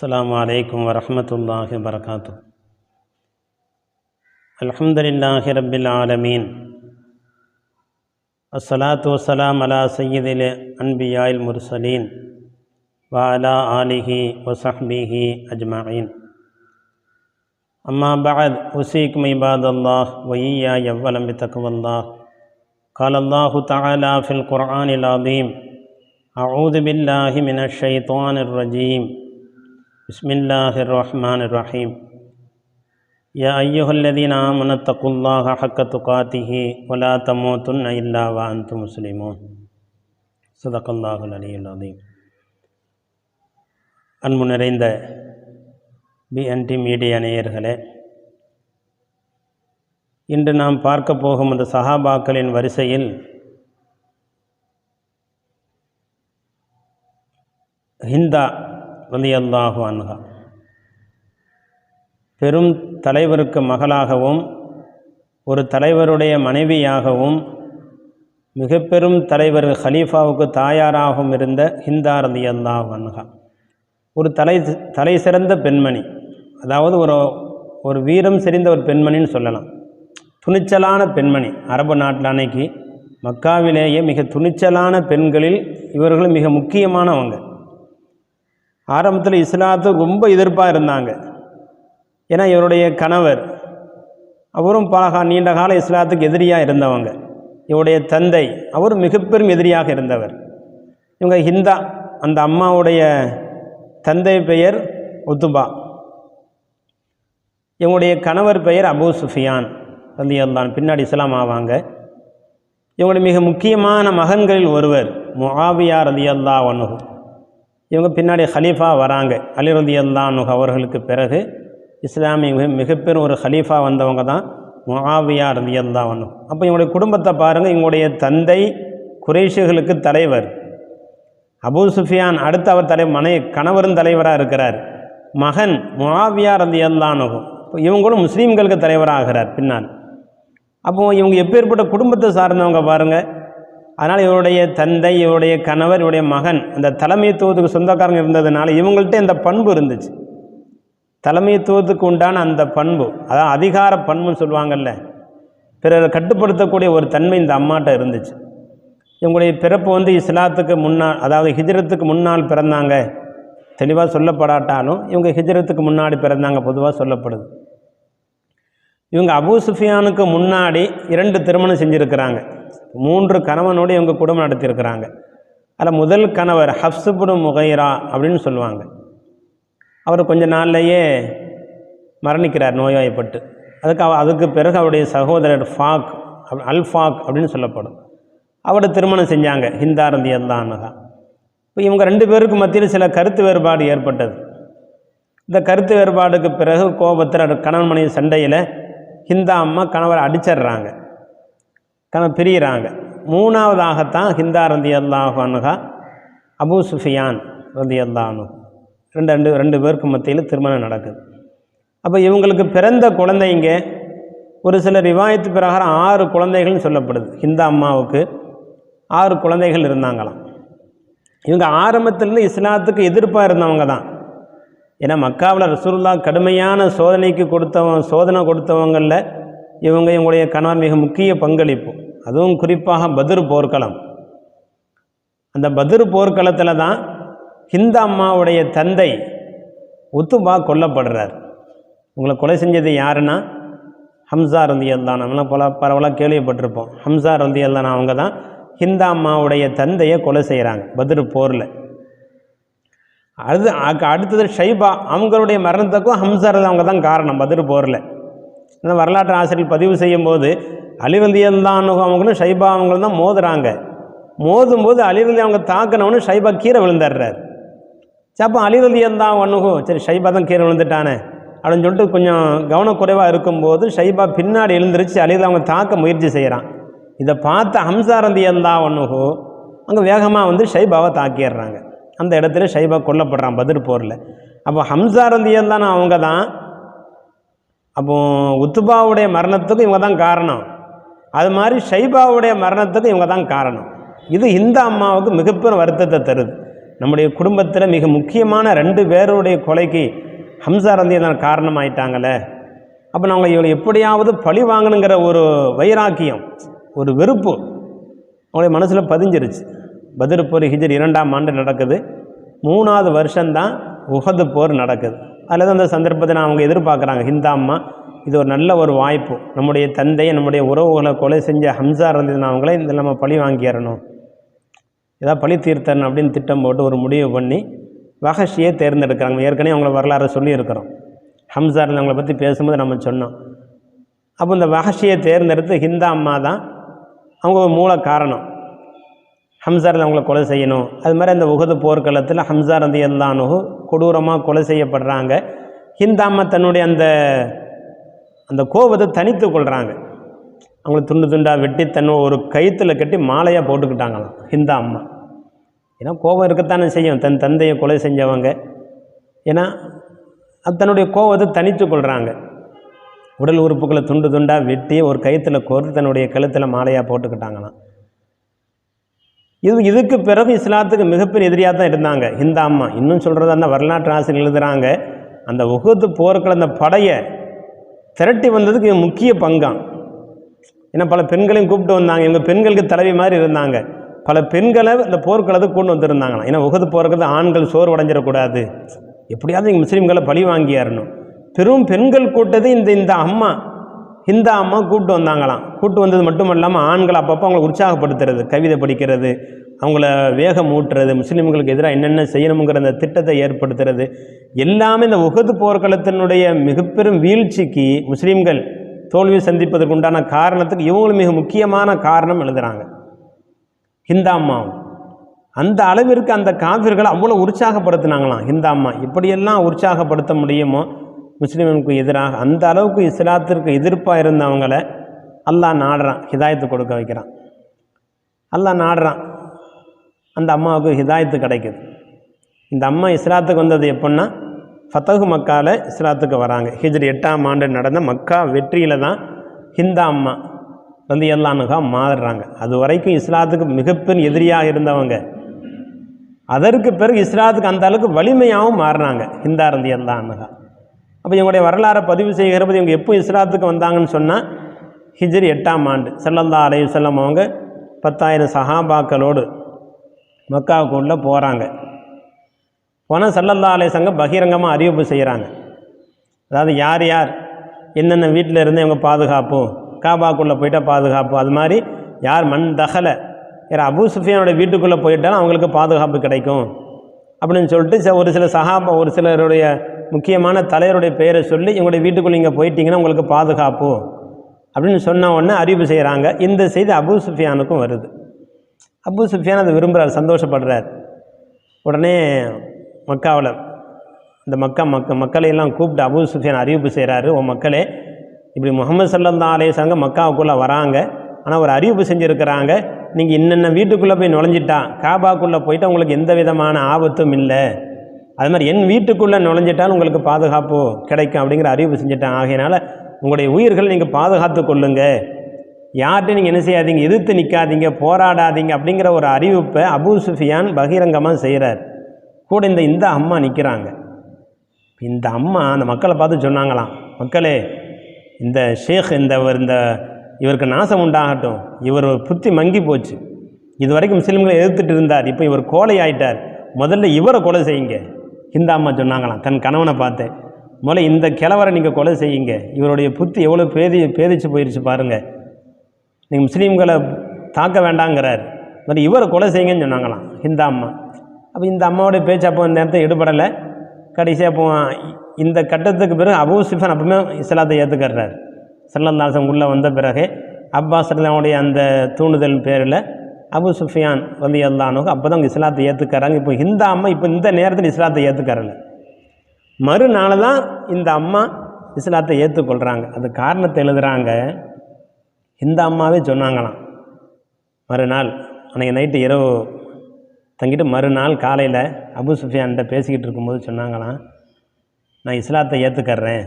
السلام عليكم ورحمة الله وبركاته. الحمد لله رب العالمين. الصلاة والسلام على سيد الأنبياء المرسلين وعلى آله وصحبه أجمعين. أما بعد أوصيكم عباد الله وإياي أولا بتقوى الله. قال الله تعالى في القرآن العظيم أعوذ بالله من الشيطان الرجيم. بسم الله الرحمن الرحيم يا أيها الذين آمنوا اتقوا الله حق تقاته ولا تموتن إلا وأنتم مسلمون صدق الله العلي العظيم அன்பு நிறைந்த BNT media நேயர்களே இன்று நாம் பார்க்க போகும் அந்த சஹாபாக்களின் வரிசையில் ஹிந்தா ரலியல்லாஹு அன்ஹா. பெரும் தலைவருக்கு மகளாகவும் ஒரு தலைவருடைய மனைவியாகவும் மிக பெரும் தலைவர் ஹலீஃபாவுக்கு தாயாராகவும் இருந்த ஹிந்தா ரலியல்லாஹு அன்ஹா. ஒரு தலை தலை சிறந்த பெண்மணி. அதாவது ஒரு ஒரு வீரம் செறிந்த ஒரு பெண்மணின்னு சொல்லலாம். துணிச்சலான பெண்மணி. அரபு நாட்டில் அன்னைக்கு மக்காவிலேயே மிக துணிச்சலான பெண்களில் இவர்களும் மிக முக்கியமானவங்க. ஆரம்பத்தில் இஸ்லாத்துக்கு ரொம்ப எதிர்ப்பாக இருந்தாங்க. ஏன்னா இவருடைய கணவர் அவரும் பல நீண்ட கால இஸ்லாத்துக்கு எதிரியாக இருந்தவங்க. இவருடைய தந்தை அவரும் மிகப்பெரும் எதிரியாக இருந்தவர். இவங்க ஹிந்தா அந்த அம்மாவுடைய தந்தை பெயர் உத்துபா. இவங்களுடைய கணவர் பெயர் அபு சுஃபியான் ரலியல்லான் பின்னாடி இஸ்லாம் ஆவாங்க. இவங்களுடைய மிக முக்கியமான மகன்களில் ஒருவர் முஆவியா ரலியல்லா அனுகு இவங்க பின்னாடி ஹலீஃபா வராங்க. அலி ரலியல்லா அவர்களுக்கு பிறகு இஸ்லாமிய மிகப்பெரும் ஒரு ஹலீஃபா வந்தவங்க தான் முஹாவியா ரதி அனுகு அப்போ இவங்களுடைய குடும்பத்தை பாருங்கள் இவங்களுடைய தந்தை குறைஷிகளுக்கு தலைவர். அபு சுஃபியான் அடுத்து அவர் தலை மனை கணவரும் தலைவராக இருக்கிறார். மகன் முஹாவியா ரதி இப்போ இவங்களும் முஸ்லீம்களுக்கு தலைவராகிறார் பின்னால். அப்போது இவங்க எப்பேற்பட்ட குடும்பத்தை சார்ந்தவங்க பாருங்கள் அதனால் இவருடைய தந்தை இவருடைய கணவர் இவருடைய மகன் அந்த தலைமைத்துவத்துக்கு சொந்தக்காரங்க இருந்ததுனால இவங்கள்ட்ட இந்த பண்பு இருந்துச்சு. தலைமைத்துவத்துக்கு உண்டான அந்த பண்பு அதான் அதிகார பண்புன்னு சொல்லுவாங்கல்ல பிறரை கட்டுப்படுத்தக்கூடிய ஒரு தன்மை இந்த அம்மாட்ட இருந்துச்சு. இவங்களுடைய பிறப்பு வந்து இஸ்லாத்துக்கு முன்னால் அதாவது ஹிஜ்ரத்துக்கு முன்னால் பிறந்தாங்க. தெளிவாக சொல்லப்படாட்டாலும் இவங்க ஹிஜ்ரத்துக்கு முன்னாடி பிறந்தாங்க பொதுவாக சொல்லப்படுது. இவங்க அபு சுஃபியானுக்கு முன்னாடி இரண்டு திருமணம் செஞ்சுருக்கிறாங்க. மூன்று கணவனோடு இவங்க குடும்பம் நடத்தியிருக்கிறாங்க. அதில் முதல் கணவர் ஹப்சுபுடு முகைரா அப்படின்னு சொல்லுவாங்க. அவர் கொஞ்ச நாள்லையே மரணிக்கிறார் நோய்வாய்ப்பட்டு. அதுக்கு அவ அதுக்கு பிறகு அவருடைய சகோதரர் ஃபாக் அல் ஃபாக் அப்படின்னு சொல்லப்படும். அவரை திருமணம் செஞ்சாங்க ஹிந்தா அல்லானகா இப்போ இவங்க ரெண்டு பேருக்கு மத்தியில் சில கருத்து வேறுபாடு ஏற்பட்டது. இந்த கருத்து வேறுபாடுக்கு பிறகு கோபத்தில் கணவன் மனைவி சண்டையில் ஹிந்தா அம்மா கணவரை அடிச்சிடுறாங்க. கணவன் பிரியிறாங்க. மூணாவதாகத்தான் ஹிந்தா ரந்தி அல்லாஹானுகா அபூ சுஃபியான் ரந்தி அல்லானு ரெண்டு ரெண்டு ரெண்டு பேருக்கு மத்தியில் திருமணம் நடக்குது. அப்போ இவங்களுக்கு பிறந்த குழந்தைங்க ஒரு சில ரிவாயத்து பிரகாரம் ஆறு குழந்தைகள்னு சொல்லப்படுது. ஹிந்தா அம்மாவுக்கு ஆறு குழந்தைகள் இருந்தாங்களாம். இவங்க ஆரம்பத்திலேருந்து இஸ்லாத்துக்கு எதிர்ப்பாக இருந்தவங்க தான். ஏன்னா மக்காவில் ரசூல்லா கடுமையான சோதனைக்கு கொடுத்தவங்க சோதனை கொடுத்தவங்களில் இவங்க இவங்களுடைய கணவர் மிக முக்கிய பங்களிப்பு. அதுவும் குறிப்பாக பதிர் போர்க்களம். அந்த பதிர் போர்க்களத்தில் தான் ஹிந்த அம்மாவுடைய தந்தை உத்துபா கொல்லப்படுறார். உங்களை கொலை செஞ்சது யாருன்னா ஹம்சா ரந்தி அல்லான் நம்மளாம் பல பரவலாக கேள்விப்பட்டிருப்போம். ஹம்சா ரந்தி அல்லான் அவங்க தான் ஹிந்தா அம்மாவுடைய தந்தையை கொலை செய்கிறாங்க பதிர் போரில். அது அடுத்தது ஷைபா. அவங்களுடைய மரணத்துக்கும் ஹம்சார் அவங்க தான் காரணம் பதிர் போரில். இந்த வரலாற்று ஆசிரியர் பதிவு செய்யும் போது அலிரந்தியந்தான் அவங்களும் ஷைபா அவங்களும் தான் மோதுறாங்க. மோதும் போது அலிரந்தி அவங்க தாக்கினவனு ஷைபா கீழே விழுந்துடுறார். அப்போ அலிரந்தியந்தான் ஒன்றுகும் சரி ஷைபா தான் கீழே விழுந்துட்டானே அப்படின்னு சொல்லிட்டு கொஞ்சம் கவனக்குறைவாக இருக்கும்போது ஷைபா பின்னாடி எழுந்திரிச்சு அலிரதி அவங்க தாக்க முயற்சி செய்கிறான். இதை பார்த்த ஹம்சாரந்தியந்தான் ஒன்றுகோ அங்கே வேகமாக வந்து ஷைபாவை தாக்கிடுறாங்க. அந்த இடத்துல ஷைபா கொல்லப்படுறான் பதில் போரில். அப்போ ஹம்சாரந்தியந்தான் தான் அவங்க தான் அப்போ உத்துபாவுடைய மரணத்துக்கும் இவங்க தான் காரணம். அது மாதிரி ஷைபாவுடைய மரணத்துக்கும் இவங்க தான் காரணம். இது இந்த அம்மாவுக்கு மிகப்பெரும் வருத்தத்தை தருது. நம்முடைய குடும்பத்தில் மிக முக்கியமான ரெண்டு பேருடைய கொலைக்கு ஹம்சா ரந்தி தான் காரணமாயிட்டாங்களே. அப்போ நாங்கள் இவளை எப்படியாவது பழி வாங்கணுங்கிற ஒரு வைராக்கியம் ஒரு வெறுப்பு அவங்களுடைய மனசில் பதிஞ்சிருச்சு. பதிர் போர் ஹிஜர் இரண்டாம் ஆண்டு நடக்குது. மூணாவது வருஷம்தான் உகது போர் நடக்குது. அதில் தான் அந்த நான் அவங்க எதிர்பார்க்குறாங்க. ஹிந்தா அம்மா இது ஒரு நல்ல ஒரு வாய்ப்பு. நம்முடைய தந்தையை நம்முடைய உறவுகளை கொலை செஞ்ச ஹம்சா இருந்ததுன்னா அவங்களே இந்த நம்ம பழி வாங்கிடணும் ஏதாவது பழி தீர்த்தரணும் அப்படின்னு திட்டம் போட்டு ஒரு முடிவு பண்ணி வகஷியை தேர்ந்தெடுக்கிறாங்க. ஏற்கனவே அவங்கள வரலாறு சொல்லியிருக்கிறோம். ஹம்சா இருந்தவங்களை பற்றி பேசும்போது நம்ம சொன்னோம். அப்போ இந்த வகஷியை தேர்ந்தெடுத்து ஹிந்தா அம்மா தான் அவங்க ஒரு மூல காரணம். ஹம்சார் அவங்கள கொலை செய்யணும். அது மாதிரி அந்த உகது போர்க்களத்தில் ஹம்சார் ரந்தி எல்லானு கொடூரமாக கொலை செய்யப்படுறாங்க. ஹிந்தாம்மா தன்னுடைய அந்த அந்த கோபத்தை தனித்து கொள்கிறாங்க அவங்கள துண்டு துண்டாக வெட்டி தன்னை ஒரு கயிற்றுல கட்டி மாலையாக போட்டுக்கிட்டாங்களாம் ஹிந்தா அம்மா ஏன்னா கோபம் இருக்கத்தானே செய்யும். தன் தந்தையை கொலை செஞ்சவங்க. ஏன்னா அது தன்னுடைய கோபத்தை தனித்து கொள்கிறாங்க உடல் உறுப்புகளை துண்டு துண்டாக வெட்டி ஒரு கயிற்றுல கோர்த்து தன்னுடைய கழுத்தில் மாலையாக போட்டுக்கிட்டாங்களாம். இது இதுக்கு பிறகு இஸ்லாத்துக்கு மிகப்பெரிய எதிரியாக தான் இருந்தாங்க. இந்த அம்மா இன்னும் சொல்கிறதா அந்த வரலாற்று ஆசிரியர் எழுதுகிறாங்க அந்த உகத்து போர்க்கள அந்த படையை திரட்டி வந்ததுக்கு முக்கிய பங்காம். ஏன்னா பல பெண்களையும் கூப்பிட்டு வந்தாங்க. இவங்க பெண்களுக்கு தலைவி மாதிரி இருந்தாங்க. பல பெண்களை இந்த போர்க்களத்துக்கு கொண்டு வந்திருந்தாங்களாம். ஏன்னா உகது போர்க்கிறது ஆண்கள் சோறு உடஞ்சிடக்கூடாது எப்படியாவது இங்கே முஸ்லீம்களை பழி வாங்கியாரணும். பெரும் பெண்கள் கூட்டத்தை இந்த இந்த அம்மா இந்த அம்மா கூப்பிட்டு வந்தாங்களாம். கூப்பிட்டு வந்தது மட்டும் இல்லாமல் ஆண்கள் அப்பப்போ அவங்களை உற்சாகப்படுத்துறது கவிதை படிக்கிறது அவங்கள வேகம் ஊட்டுறது முஸ்லீம்களுக்கு எதிராக என்னென்ன செய்யணுங்கிற அந்த திட்டத்தை ஏற்படுத்துறது. எல்லாமே இந்த உகது போர்க்களத்தினுடைய மிகப்பெரும் வீழ்ச்சிக்கு முஸ்லீம்கள் தோல்வி சந்திப்பதற்கு உண்டான காரணத்துக்கு இவங்களும் மிக முக்கியமான காரணம் எழுதுகிறாங்க ஹிந்தாம்மாவும் அந்த அளவிற்கு அந்த காவிர்களை அவ்வளோ உற்சாகப்படுத்தினாங்களாம். ஹிந்தாம்மா இப்படியெல்லாம் உற்சாகப்படுத்த முடியுமோ முஸ்லீம்களுக்கு எதிராக அந்த அளவுக்கு இஸ்லாத்திற்கு எதிர்ப்பாக இருந்தவங்கள அல்லாஹ் நாடுறான் ஹிதாயத்து கொடுக்க வைக்கிறான். அல்லாஹ் நாடுறான். அந்த அம்மாவுக்கு ஹிதாயத்து கிடைக்குது. இந்த அம்மா இஸ்லாத்துக்கு வந்தது எப்படின்னா ஃபத்தகு மக்காவில் இஸ்லாத்துக்கு வராங்க. ஹிஜ்ரி எட்டாம் ஆண்டு நடந்த மக்கா வெற்றியில் தான் ஹிந்தா அம்மா வந்து எல்லானுகா மாறுறாங்க. அது வரைக்கும் இஸ்லாத்துக்கு மிகப்பெரிய எதிரியாக இருந்தவங்க. அதற்கு பிறகு இஸ்லாத்துக்கு அந்த அளவுக்கு வலிமையாகவும் மாறினாங்க ஹிந்தா இருந்து எல்லானுகா அப்போ இவங்களுடைய வரலாறை பதிவு செய்கிறபோது இவங்க எப்போ இஸ்லாத்துக்கு வந்தாங்கன்னு சொன்னால் ஹிஜ்ரி எட்டாம் ஆண்டு செல்லந்தா அலைய செல்லம் அவங்க பத்தாயிரம் சஹாபாக்களோடு மக்காவுக்குள்ளே போகிறாங்க போனால் ஸல்லல்லாஹு அலைய சங்கம் பகிரங்கமாக அறிவிப்பு செய்கிறாங்க அதாவது யார் யார் என்னென்ன வீட்டில் இருந்து இவங்க பாதுகாப்பு காபாக்குள்ளே போயிட்டால் பாதுகாப்பு அது மாதிரி யார் மண் தகலை யார் அபு சுஃபியானோட வீட்டுக்குள்ளே போயிட்டாலும் அவங்களுக்கு பாதுகாப்பு கிடைக்கும். அப்படின்னு சொல்லிட்டு ச- ஒரு சில சஹாபா ஒரு சிலருடைய முக்கியமான தலைவருடைய பெயரை சொல்லி இவங்களுடைய வீட்டுக்குள்ளே இங்கே போயிட்டீங்கன்னா உங்களுக்கு பாதுகாப்பு அப்படின்னு சொன்ன உடனே அறிவிப்பு செய்கிறாங்க இந்த செய்தி அபு சுஃபியானுக்கும் வருது. அபு சுஃபியான் அதை விரும்புகிறார் சந்தோஷப்படுறார். உடனே மக்காவில் இந்த மக்கா மக்க மக்களையெல்லாம் கூப்பிட்டு அபு சுஃபியான் அறிவிப்பு செய்கிறாரு உன் மக்களே இப்படி முகமது சல்லந்தா அலைஹி மக்காவுக்குள்ளே வராங்க. ஆனால் ஒரு அறிவிப்பு செஞ்சுருக்கிறாங்க. நீங்கள் இன்னென்ன வீட்டுக்குள்ளே போய் நுழைஞ்சிட்டா காபாக்குள்ளே போயிட்டு உங்களுக்கு எந்த விதமான ஆபத்தும் இல்லை. அது மாதிரி என் வீட்டுக்குள்ளே நுழைஞ்சிட்டால் உங்களுக்கு பாதுகாப்பு கிடைக்கும் அப்படிங்கிற அறிவு செஞ்சுட்டாங்க ஆகையினால உங்களுடைய உயிர்கள் நீங்கள் பாதுகாத்து கொள்ளுங்க. யார்கிட்டையும் நீங்கள் என்ன செய்யாதீங்க எதிர்த்து நிற்காதீங்க போராடாதீங்க அப்படிங்கிற ஒரு அறிவிப்பை அபு சுஃபியான் பகிரங்கமாக செய்கிறார் கூட இந்த இந்த அம்மா நிற்கிறாங்க இந்த அம்மா அந்த மக்களை பார்த்து சொன்னாங்களாம் மக்களே இந்த ஷேக் இந்த இந்த இவருக்கு நாசம் உண்டாகட்டும் இவர் புத்தி மங்கி போச்சு. இது வரைக்கும் முஸ்லீம்களை எதிர்த்துட்டு இருந்தார். இப்போ இவர் கோலை ஆயிட்டார். முதல்ல இவரை கொலை செய்யுங்க. இந்த அம்மா சொன்னாங்களாம் தன் கணவனை பார்த்து முதல்ல இந்த கிழவரை நீங்கள் கொலை செய்யுங்க. இவருடைய புத்தி எவ்வளோ பேதி பேதிச்சு போயிடுச்சு பாருங்கள் நீங்கள் முஸ்லீம்களை தாக்க வேண்டாங்கிறார். மாதிரி இவரை கொலை செய்யுங்கன்னு சொன்னாங்களாம் இந்த அம்மா. அப்போ இந்த அம்மாவுடைய பேச்சு அப்போ இந்த நேரத்தை ஈடுபடலை. கடைசியாக அப்போ இந்த கட்டத்துக்கு பிறகு அபூ சிஃபன் அப்பவுமே இஸ்லாத்தை ஏற்றுக்கிறார் சல்லல்லாசம் உள்ளே வந்த பிறகு அப்பாஸ் அவனுடைய அந்த தூண்டுதல் பேரில் அபு சுஃபியான் வந்து எல்லானுக்கு அப்போ தான் இஸ்லாத்தை ஏற்றுக்கிறாங்க இப்போ இந்த அம்மா இப்போ இந்த நேரத்தில் இஸ்லாத்தை ஏற்றுக்கறல மறுநாள் தான் இந்த அம்மா இஸ்லாத்தை ஏற்றுக்கொள்கிறாங்க அது காரணத்தை எழுதுகிறாங்க இந்த அம்மாவே சொன்னாங்களாம். மறுநாள் அன்றைக்கி நைட்டு இரவு தங்கிட்டு மறுநாள் காலையில் அபு சுஃபியான்கிட்ட பேசிக்கிட்டு இருக்கும்போது சொன்னாங்களாம் நான் இஸ்லாத்தை ஏற்றுக்கறேன்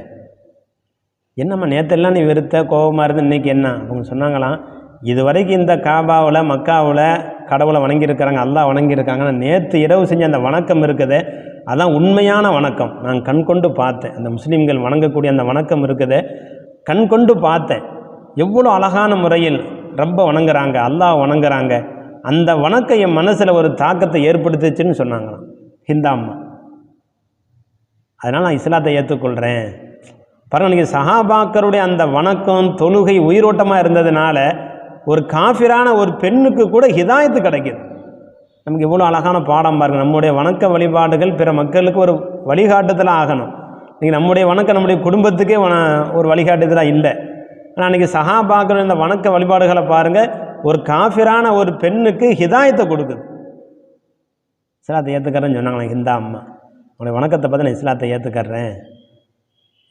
என்னம்மா நேற்றெல்லாம் நீ வெறுத்த கோபமாக இருந்து இன்றைக்கி என்ன? அவங்க சொன்னாங்களாம் இது வரைக்கும் இந்த காபாவில் மக்காவில் கடவுளை வணங்கியிருக்கிறாங்க அல்லாஹ் வணங்கியிருக்காங்க நேற்று இரவு செஞ்ச அந்த வணக்கம் இருக்குது. அதான் உண்மையான வணக்கம். நான் கண் கொண்டு பார்த்தேன். அந்த முஸ்லீம்கள் வணங்கக்கூடிய அந்த வணக்கம் இருக்குது. கண் கொண்டு பார்த்தேன். எவ்வளோ அழகான முறையில் ரொம்ப வணங்குறாங்க அல்லாஹ் வணங்குறாங்க. அந்த வணக்கம் என் மனசில் ஒரு தாக்கத்தை ஏற்படுத்துச்சுன்னு சொன்னாங்களாம். ஹிந்தா அம்மா. அதனால் நான் இஸ்லாத்தை ஏற்றுக்கொள்கிறேன் பரவாயில்ல நீங்கள் சஹாபாக்கருடைய அந்த வணக்கம் தொழுகை உயிரோட்டமாக இருந்ததுனால ஒரு காஃபிரான ஒரு பெண்ணுக்கு கூட ஹிதாயத்து கிடைக்கிது. நமக்கு இவ்வளோ அழகான பாடம் பாருங்க. நம்முடைய வணக்க வழிபாடுகள் பிற மக்களுக்கு ஒரு வழிகாட்டுதலாக ஆகணும். இன்றைக்கி நம்முடைய வணக்கம் நம்முடைய குடும்பத்துக்கே வன- ஒரு வழிகாட்டுதலாக இல்லை. ஆனால் அன்றைக்கி சஹாபாக்கள் இந்த வணக்க வழிபாடுகளை பாருங்கள் ஒரு காஃபிரான ஒரு பெண்ணுக்கு ஹிதாயத்தை கொடுக்குது. இஸ்லாத்தை ஏற்றுக்கிறேன்னு சொன்னாங்களே ஹிந்தா அம்மா. உங்களுடைய வணக்கத்தை பார்த்து நான் இஸ்லாத்தை ஏற்றுக்கறேன்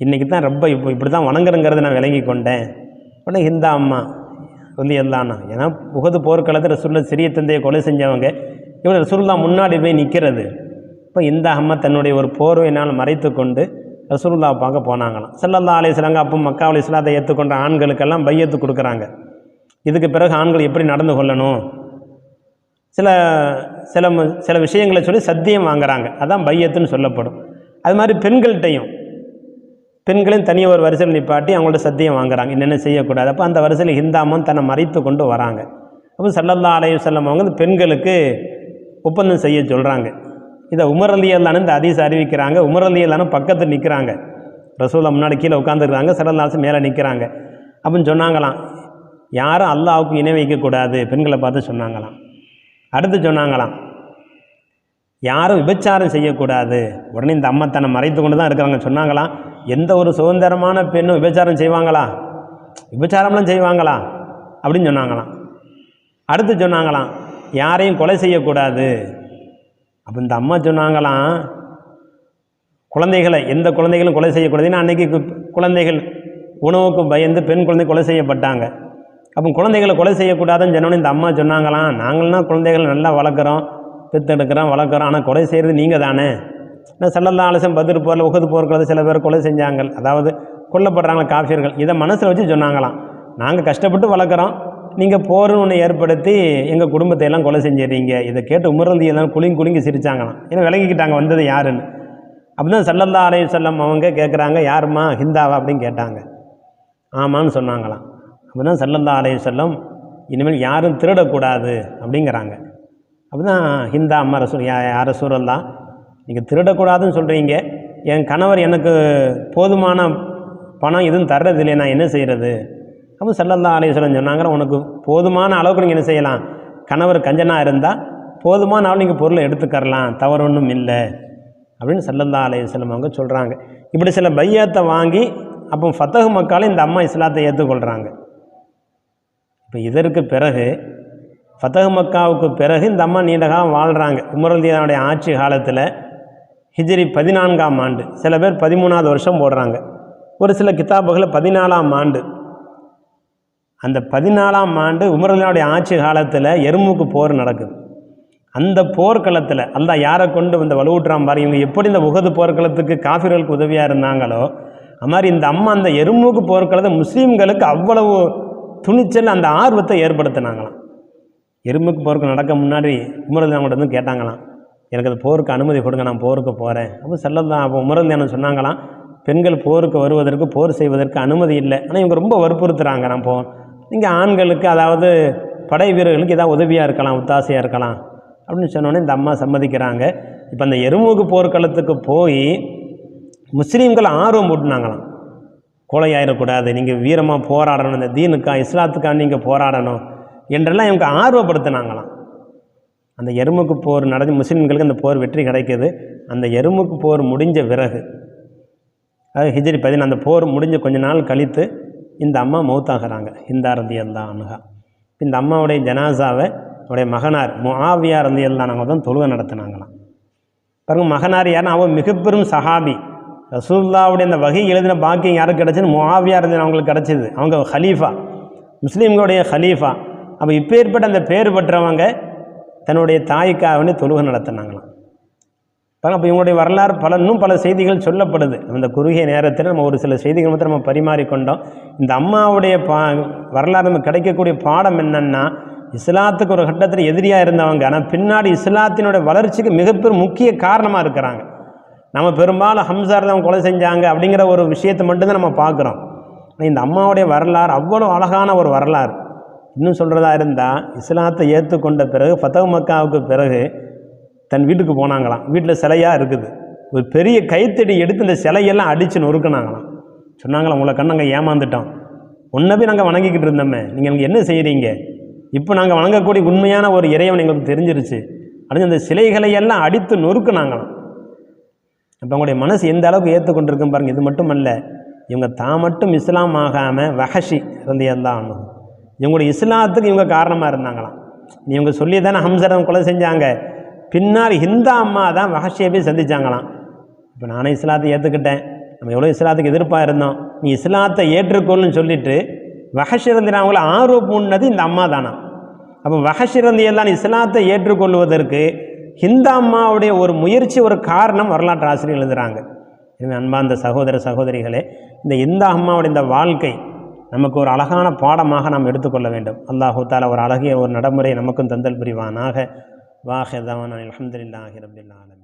இன்றைக்கி தான் ரொம்ப இப்போ இப்படி தான் வணங்குறங்கிறத நான் விளங்கி கொண்டேன் உடனே ஹிந்தா அம்மா வந்து எல்லாம்னா. ஏன்னா புகது போர்க்களத்தில் ரசூலில் சிறிய தந்தையை கொலை செஞ்சவங்க இவங்க ரசூல்லா முன்னாடி போய் நிற்கிறது இப்போ இந்த அம்மா தன்னுடைய ஒரு போர்வையினால் மறைத்து கொண்டு ரசூல்லா பார்க்க போனாங்களாம். செல்லல்லா அலைஹி வஸல்லம் அப்போ மக்காவலி இஸ்லாத்தை ஏற்றுக்கொண்ட ஆண்களுக்கெல்லாம் பையத்து கொடுக்குறாங்க. இதுக்கு பிறகு ஆண்கள் எப்படி நடந்து கொள்ளணும்? சில சில சில விஷயங்களை சொல்லி சத்தியம் வாங்குறாங்க. அதான் பையத்துன்னு சொல்லப்படும். அது மாதிரி பெண்கள்கிட்டையும் பெண்களையும் தனியாக ஒரு வரிசையில் நிப்பாட்டி அவங்கள்ட்ட சத்தியம் வாங்குறாங்க. என்னென்ன செய்யக்கூடாது? அப்போ அந்த வரிசையில் ஹிந்தாமன் தன்னை மறைத்து கொண்டு வராங்க. அப்போ சல்லல்லா அலைய செல்லம் அவங்க பெண்களுக்கு ஒப்பந்தம் செய்ய சொல்கிறாங்க இதை உமர் அலி இந்த அதிச அறிவிக்கிறாங்க. உமர் அலி பக்கத்தில் நிற்கிறாங்க ரசூலா முன்னாடி கீழே உட்காந்துருக்காங்க சல்லல்லாசு மேலே நிற்கிறாங்க அப்படின்னு சொன்னாங்களாம். யாரும் அல்லாஹ்வுக்கு இணை வைக்கக்கூடாது. பெண்களை பார்த்து சொன்னாங்களாம். அடுத்து சொன்னாங்களாம். யாரும் விபச்சாரம் செய்யக்கூடாது. உடனே இந்த அம்மா தன்னை மறைத்து கொண்டு தான் இருக்கிறாங்க. சொன்னாங்களாம் எந்த ஒரு சுதந்திரமான பெண்ணும் விபச்சாரம் செய்வாங்களா? விபச்சாரம்லாம் செய்வாங்களா? அப்படின்னு சொன்னாங்களாம். அடுத்து சொன்னாங்களாம் யாரையும் கொலை செய்யக்கூடாது. அப்போ இந்த அம்மா சொன்னாங்களாம் குழந்தைகளை எந்த குழந்தைகளும் கொலை செய்யக்கூடாதுன்னு அன்றைக்கி குழந்தைகள் உணவுக்கு பயந்து பெண் குழந்தை கொலை செய்யப்பட்டாங்க. அப்போ குழந்தைகளை கொலை செய்யக்கூடாதுன்னு சொன்னோன்னே இந்த அம்மா சொன்னாங்களாம் நாங்கள்லாம் குழந்தைகளை நல்லா வளர்க்குறோம். பெத்தெடுக்கிறோம் வளர்க்குறோம் ஆனால் கொலை செய்கிறது நீங்கள் தானே நான் செல்லல்லா ஆலசம் பதில் போரில் உகது போர்க்கிறது சில பேர் கொலை செஞ்சாங்க. அதாவது கொல்லப்படுறாங்க காஃபியர்கள் இதை மனசில் வச்சு சொன்னாங்களாம். நாங்கள் கஷ்டப்பட்டு வளர்க்குறோம். நீங்கள் போர்னு ஒன்று ஏற்படுத்தி எங்கள் குடும்பத்தை எல்லாம் கொலை செஞ்சிடுறீங்க. இதை கேட்டு உமரந்தி எல்லாம் குலுங்கி குலுங்கி சிரிச்சாங்களாம். ஏன்னா விலகிக்கிட்டாங்க வந்தது யாருன்னு. அப்படி தான் சல்லல்லா அலைஹி செல்லம் அவங்க கேட்குறாங்க யாரும்மா ஹிந்தாவா? அப்படின்னு கேட்டாங்க. ஆமான்னு சொன்னாங்களாம். அப்படி தான் சல்லல்லா செல்லம் இனிமேல் யாரும் திருடக்கூடாது. அப்படிங்கிறாங்க. அப்போ தான் ஹிந்தா அம்மா ரசூல் யா தான் நீங்கள் திருடக்கூடாதுன்னு சொல்கிறீங்க என் கணவர் எனக்கு போதுமான பணம் எதுவும் தர்றதில்லை நான் என்ன செய்கிறது அப்போ செல்லல்லா அலைஹி சொன்னாங்கிற உனக்கு போதுமான அளவுக்கு நீங்கள் என்ன செய்யலாம்? கணவர் கஞ்சனாக இருந்தால் போதுமான அளவு நீங்கள் பொருளை எடுத்துக்கரலாம் தவறு ஒன்றும் இல்லை. அப்படின்னு சல்லல்லா அலைஹி அவங்க சொல்கிறாங்க இப்படி சில பையத்தை வாங்கி அப்போ ஃபத்தகு மக்காலும் இந்த அம்மா இஸ்லாத்தை ஏற்றுக்கொள்கிறாங்க இப்போ இதற்கு பிறகு ஃபத்தஹ் மக்காவுக்கு பிறகு இந்த அம்மா நீண்ட காலம் வாழ்கிறாங்க உமரந்தியனுடைய ஆட்சி காலத்தில் ஹிஜ்ரி பதினான்காம் ஆண்டு. சில பேர் பதிமூணாவது வருஷம் போடுறாங்க. ஒரு சில கித்தாபுகளில் பதினாலாம் ஆண்டு. அந்த பதினாலாம் ஆண்டு உமரலினுடைய ஆட்சி காலத்தில் எருமுக்கு போர் நடக்குது. அந்த போர்க்களத்தில் அந்த யாரை கொண்டு இந்த வலுவூட்டுறான் பாரு இவங்க எப்படி இந்த உகது போர்க்களத்துக்கு காஃபிர்களுக்கு உதவியாக இருந்தாங்களோ அது மாதிரி இந்த அம்மா அந்த எருமுக்கு போர்க்களத்தை முஸ்லீம்களுக்கு அவ்வளவு துணிச்சல் அந்த ஆர்வத்தை ஏற்படுத்தினாங்களாம். எருமுக்கு போருக்கு நடக்க முன்னாடி உமரல் அவங்கள்ட்ட வந்து கேட்டாங்களாம். எனக்கு அது போருக்கு அனுமதி கொடுங்க நான் போருக்கு போகிறேன் அப்போ செல்லதான் அப்போ உமரல் என்ன சொன்னாங்களாம். பெண்கள் போருக்கு வருவதற்கு போர் செய்வதற்கு அனுமதி இல்லை. ஆனால் இவங்க ரொம்ப வற்புறுத்துகிறாங்க நான் போ. நீங்கள் ஆண்களுக்கு அதாவது படை வீரர்களுக்கு ஏதாவது உதவியாக இருக்கலாம் ஒத்தாசையாக இருக்கலாம். அப்படின்னு சொன்னோன்னே இந்த அம்மா சம்மதிக்கிறாங்க. இப்போ அந்த எருமுக போர்க்களத்துக்கு போய் முஸ்லீம்கள் ஆர்வம் போட்டுனாங்களாம் கொலையாயிடக்கூடாது நீங்கள் வீரமாக போராடணும். இந்த தீனுக்கா இஸ்லாத்துக்கா நீங்கள் போராடணும். என்றெல்லாம் இவங்க ஆர்வப்படுத்தினாங்களாம். அந்த எருமுக்கு போர் நடந்து முஸ்லீம்களுக்கு அந்த போர் வெற்றி கிடைக்கிது. அந்த எருமுக்கு போர் முடிஞ்ச பிறகு அது ஹிஜ்ரி பதின அந்த போர் முடிஞ்ச கொஞ்ச நாள் கழித்து இந்த அம்மா மௌத்தாகிறாங்க. ஹிந்தா ரதி அல்லா இந்த அம்மாவுடைய ஜனாசாவை அவருடைய மகனார் முஆவியா இருந்தியல்தான் அல்லானவங்க தான் தொழுகை நடத்தினாங்களாம். பாருங்க மகனார் யாருன்னா அவன் மிகப்பெரும் சஹாபி. ரசூல்லாவுடைய அந்த வகை எழுதின பாக்கியம் யாருக்கு கிடச்சுன்னு முஆவியா இருந்தது அவங்களுக்கு கிடச்சிது. அவங்க ஹலீஃபா. முஸ்லீம்களுடைய ஹலீஃபா. அப்போ இப்போ ஏற்பட்ட அந்த பேர் பெற்றவங்க தன்னுடைய தாய்க்காகவே தொழுகை நடத்தினாங்களாம். பாருங்க அப்போ இவங்களுடைய வரலாறு பல இன்னும் பல செய்திகள் சொல்லப்படுது. அந்த குறுகிய நேரத்தில் நம்ம ஒரு சில செய்திகள் மட்டும் நம்ம பரிமாறிக்கொண்டோம். இந்த அம்மாவுடைய பா வரலாறு நமக்கு கிடைக்கக்கூடிய பாடம் என்னென்னா இஸ்லாத்துக்கு ஒரு கட்டத்தில் எதிரியாக இருந்தவங்க ஆனால் பின்னாடி இஸ்லாத்தினுடைய வளர்ச்சிக்கு மிகப்பெரும் முக்கிய காரணமாக இருக்கிறாங்க. நம்ம பெரும்பாலும் ஹம்சார் தான் கொலை செஞ்சாங்க அப்படிங்கிற ஒரு விஷயத்தை மட்டும்தான் நம்ம பார்க்குறோம். இந்த அம்மாவுடைய வரலாறு அவ்வளோ அழகான ஒரு வரலாறு. இன்னும் சொல்கிறதா இருந்தால் இஸ்லாத்தை ஏற்றுக்கொண்ட பிறகு ஃபத்தவ் மக்காவுக்கு பிறகு தன் வீட்டுக்கு போனாங்களாம். வீட்டில் சிலையாக இருக்குது. ஒரு பெரிய கைத்தடி எடுத்து இந்த சிலையெல்லாம் அடித்து நொறுக்கினாங்களாம். சொன்னாங்களாம் உங்களை கண்ணங்க ஏமாந்துட்டோம். உன்னை போய் நாங்கள் வணங்கிக்கிட்டு இருந்தோமே. நீங்கள் எனக்கு என்ன செய்கிறீங்க இப்போ நாங்கள் வணங்கக்கூடிய உண்மையான ஒரு இறைவன் எங்களுக்கு தெரிஞ்சிருச்சு. அப்படின்னு அந்த சிலைகளை எல்லாம் அடித்து நொறுக்குனாங்களாம். அப்போ அவங்களுடைய மனசு எந்த அளவுக்கு ஏற்றுக்கொண்டிருக்கும் பாருங்கள் இது மட்டும் இவங்க தான் மட்டும் இஸ்லாம் ஆகாமல் வஹஷி இருந்து எல்லாம் அணுகும் இவங்களுடைய இஸ்லாத்துக்கு இவங்க காரணமாக இருந்தாங்களாம். இவங்க சொல்லி தானே ஹம்சரம் கொலை செஞ்சாங்க. பின்னால் இந்த அம்மா தான் மகஷியை போய் சந்திச்சாங்களாம். இப்போ நானே இஸ்லாத்தை ஏற்றுக்கிட்டேன் நம்ம எவ்வளோ இஸ்லாத்துக்கு எதிர்ப்பாக இருந்தோம். நீ இஸ்லாத்தை ஏற்றுக்கொள்ளுன்னு சொல்லிட்டு வஹஷிரந்தி அவங்கள ஆர்வம் இந்த அம்மா தானா? அப்போ வஹஷிரந்தி எல்லாம் இஸ்லாத்தை ஏற்றுக்கொள்வதற்கு இந்த அம்மாவுடைய ஒரு முயற்சி ஒரு காரணம் வரலாற்று ஆசிரியர் எழுதுகிறாங்க எனவே அன்பார்ந்த சகோதர சகோதரிகளே இந்த இந்த அம்மாவுடைய இந்த வாழ்க்கை நமக்கு ஒரு அழகான பாடமாக நாம் எடுத்துக்கொள்ள வேண்டும். அல்லாஹூ தாலா ஒரு அழகிய ஒரு நடைமுறை நமக்கும் தந்தல் புரிவானாக. வாஹதான் அலமதுல்லாஹி ரபில்